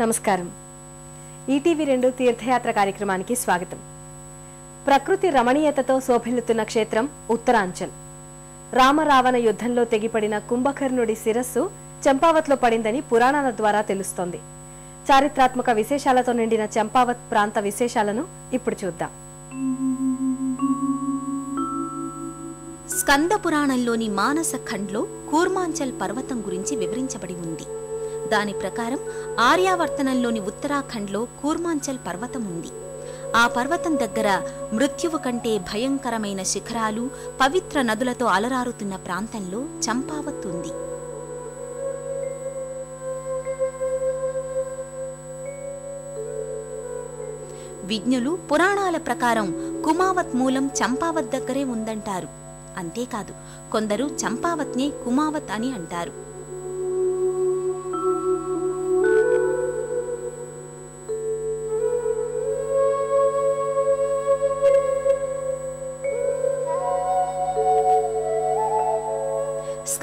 నమస్కారం. ఈటీవీ రెండు తీర్థయాత్ర కార్యక్రమానికి స్వాగతం. ప్రకృతి రమణీయతతో శోభిల్లుతున్న క్షేత్రం ఉత్తరాంచల్. రామరావణ యుద్ధంలో తెగిపడిన కుంభకర్ణుడి శిరస్సు చంపావత్లో పడిందని పురాణాల ద్వారా తెలుస్తోంది. చారిత్రాత్మక విశేషాలతో నిండిన చంపావత్ ప్రాంత విశేషాలను ఇప్పుడు చూద్దాం. స్కంద పురాణంలోని మానస ఖండ్లో కూర్మాంచల్ పర్వతం గురించి వివరించబడి ఉంది. దాని ప్రకారం ఆర్యావర్తనంలోని ఉత్తరాఖండ్లో కూర్మాంచల్ పర్వతం ఉంది ఆ పర్వతం దగ్గర మృత్యువు కంటే భయంకరమైన శిఖరాలు పవిత్ర నదులతో అలరారుతున్న ప్రాంతంలో చంపావత్ ఉంది విజ్ఞులు పురాణాల ప్రకారం కుమావత్ మూలం చంపావత్ దగ్గరే ఉందంటారు. అంతేకాదు కొందరు చంపావత్నే కుమావత్ అని అంటారు.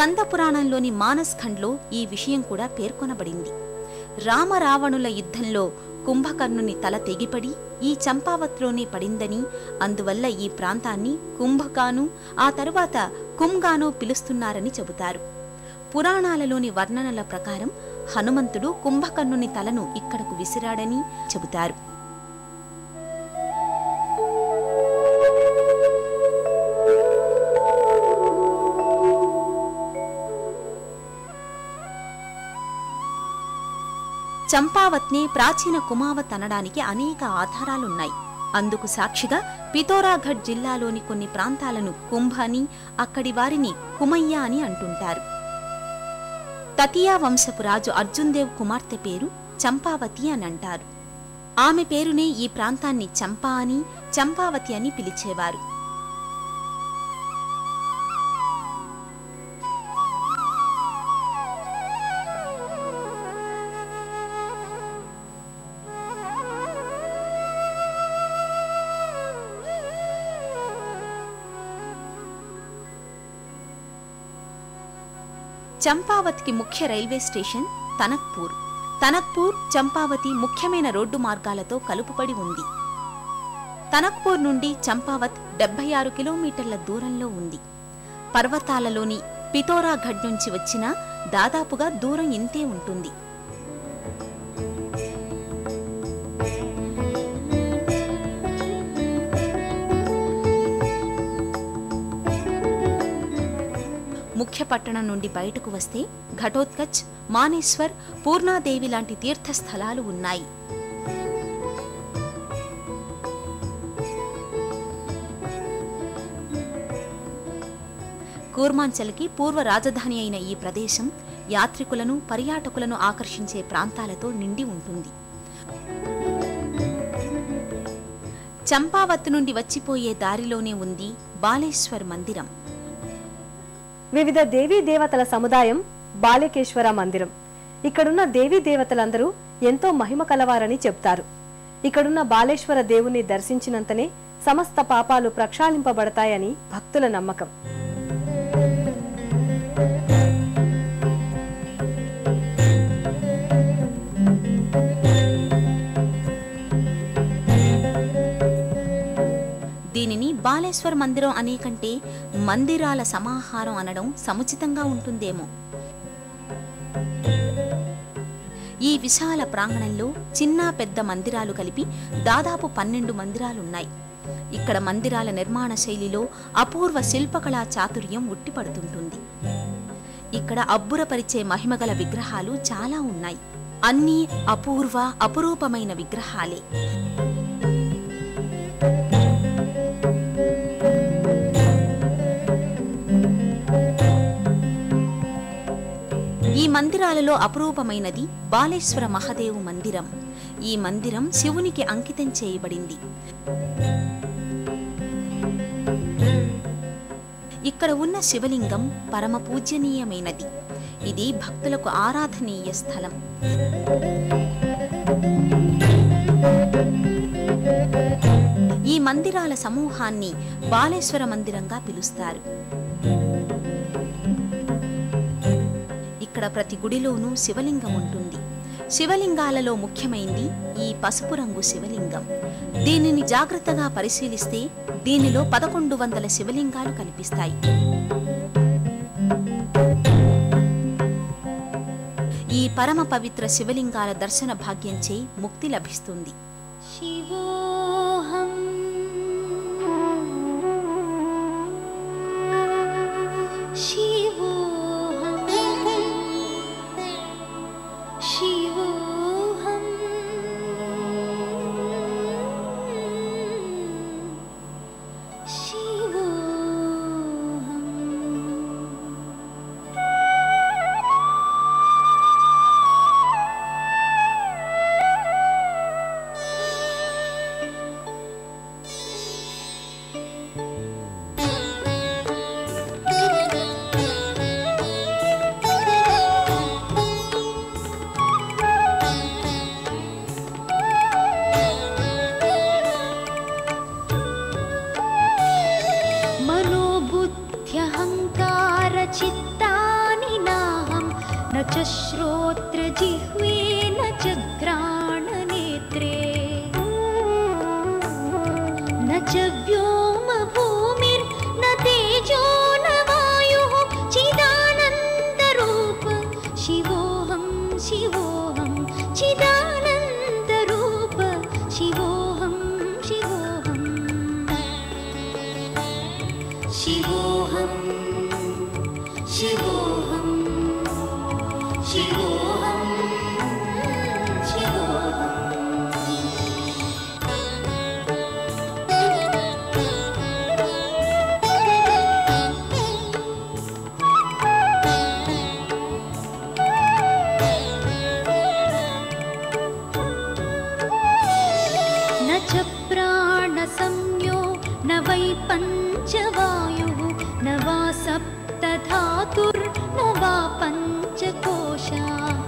స్కందపురాణంలోని మానస్ఖండ్లో మానస్ ఖండ్లో ఈ విషయం కూడా పేర్కొనబడింది. రామరావణుల యుద్ధంలో కుంభకర్ణుని తల తెగిపడి ఈ చంపావత్లోనే పడిందని అందువల్ల ఈ ప్రాంతాన్ని కుంభగాను ఆ తరువాత కుంగాను పిలుస్తున్నారని చెబుతారు. పురాణాలలోని వర్ణనల ప్రకారం హనుమంతుడు కుంభకర్ణుని తలను ఇక్కడకు విసిరాడని చెబుతారు. చంపావత్ని ప్రాచీన కుమావత్ అనడానికి అనేక ఆధారాలున్నాయి. అందుకు సాక్షిగా పితోరాఘడ్ జిల్లాలోని కొన్ని ప్రాంతాలను కుంభ అని అక్కడి వారిని కుమయ్య అని అంటుంటారు. తతియా వంశపు రాజు అర్జున్దేవ్ కుమార్తె పేరు చంపావతి అని అంటారు. ఆమె పేరునే ఈ ప్రాంతాన్ని చంపా అని చంపావతి అని పిలిచేవారు. చంపావత్కి ముఖ్య రైల్వే స్టేషన్ తనక్పూర్. తనక్పూర్ చంపావతి ముఖ్యమైన రోడ్డు మార్గాలతో కలుపుబడి ఉంది. తనక్పూర్ నుండి చంపావత్ డెబ్బై ఆరు కిలోమీటర్ల దూరంలో ఉంది. పర్వతాలలోని పితోరాఘడ్ నుంచి వచ్చిన దాదాపుగా దూరం ఇంతే ఉంటుంది. ముఖ్య పట్టణం నుండి బయటకు వస్తే ఘటోత్కచ్ మానేశ్వర్ పూర్ణాదేవి లాంటి తీర్థస్థలాలు ఉన్నాయి. కూర్మాంచల్కి పూర్వ రాజధాని అయిన ఈ ప్రదేశం యాత్రికులను పర్యాటకులను ఆకర్షించే ప్రాంతాలతో నిండి ఉంటుంది. చంపావత్ నుండి వచ్చిపోయే దారిలోనే ఉంది బాలేశ్వర్ మందిరం. వివిధ దేవీ దేవతల సముదాయం బాలికేశ్వర మందిరం. ఇక్కడున్న దేవీ దేవతలందరూ ఎంతో మహిమ కలవారని చెప్తారు. ఇక్కడున్న బాలేశ్వర దేవుణ్ణి దర్శించినంతనే సమస్త పాపాలు ప్రక్షాళింపబడతాయని భక్తుల నమ్మకం. దీనిని బాలేశ్వర్ మందిరం అనే కంటే మందిరాల సమాహారం అనడం సముచితంగా ఉంటుందేమో. ఈ విశాల ప్రాంగణంలో చిన్న పెద్ద మందిరాలు కలిపి దాదాపు పన్నెండు మందిరాలున్నాయి. ఇక్కడ మందిరాల నిర్మాణ శైలిలో అపూర్వ శిల్పకళా చాతుర్యం ఉట్టిపడుతుంటుంది. ఇక్కడ అబ్బురపరిచే మహిమగల విగ్రహాలు చాలా ఉన్నాయి. అన్నీ అపూర్వ అపురూపమైన విగ్రహాలే. ఈ మందిరాలలో అపురూపమైనది బాలేశ్వర మహదేవు మందిరం. ఈ మందిరం శివునికి అంకితం చేయబడింది. ఇక్కడ ఉన్న శివలింగం పరమ పూజనీయమైనది ఇది భక్తులకు ఆరాధనీయ స్థలం. ఈ మందిరాల సమూహాన్ని బాలేశ్వర మందిరంగా పిలుస్తారు. ఇక్కడ ప్రతి గుడిలోనూ శివలింగం ఉంటుంది. శివలింగాలలో ముఖ్యమైంది ఈ పసుపు రంగు శివలింగం. దీనిని జాగ్రత్తగా పరిశీలిస్తే దీనిలో పదకొండు వందల శివలింగాలు కనిపిస్తాయి. ఈ పరమ పవిత్ర శివలింగాల దర్శన భాగ్యంచే ముక్తి లభిస్తుంది. శివో she न च प्राणसंज्ञो न वै पञ्चवायुः सप्तधातुर्न वा पञ्चकोशाः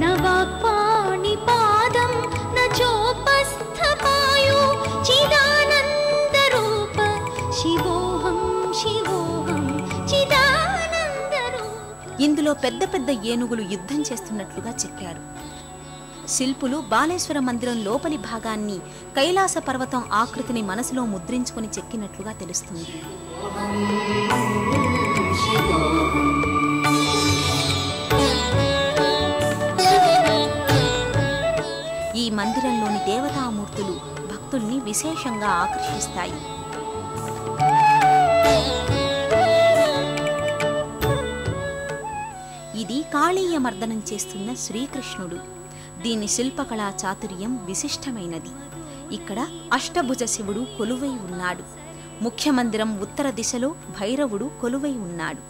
न वा पाणिपादं न चोपस्थपायु चिदानन्दरूप शिवोऽहं शिवोऽहं चिदानन्दरूप ఇందులో పెద్ద పెద్ద ఏనుగులు యుద్ధం చేస్తున్నట్లుగా చెక్కారు శిల్పులు బాలేశ్వర మందిరం లోపలి భాగాన్ని కైలాస పర్వతం ఆకృతిని మనసులో ముద్రించుకుని చెక్కినట్లుగా తెలుస్తుంది ఈ మందిరంలోని దేవతామూర్తులు భక్తుల్ని విశేషంగా ఆకర్షిస్తాయి. ఇది కాళీయ మర్దనం చేస్తున్న శ్రీకృష్ణుడు. దీని శిల్పకళా చాతుర్యం విశిష్టమైనది. ఇక్కడ అష్టభుజ శివుడు కొలువై ఉన్నాడు. ముఖ్యమందిరం ఉత్తర దిశలో భైరవుడు కొలువై ఉన్నాడు.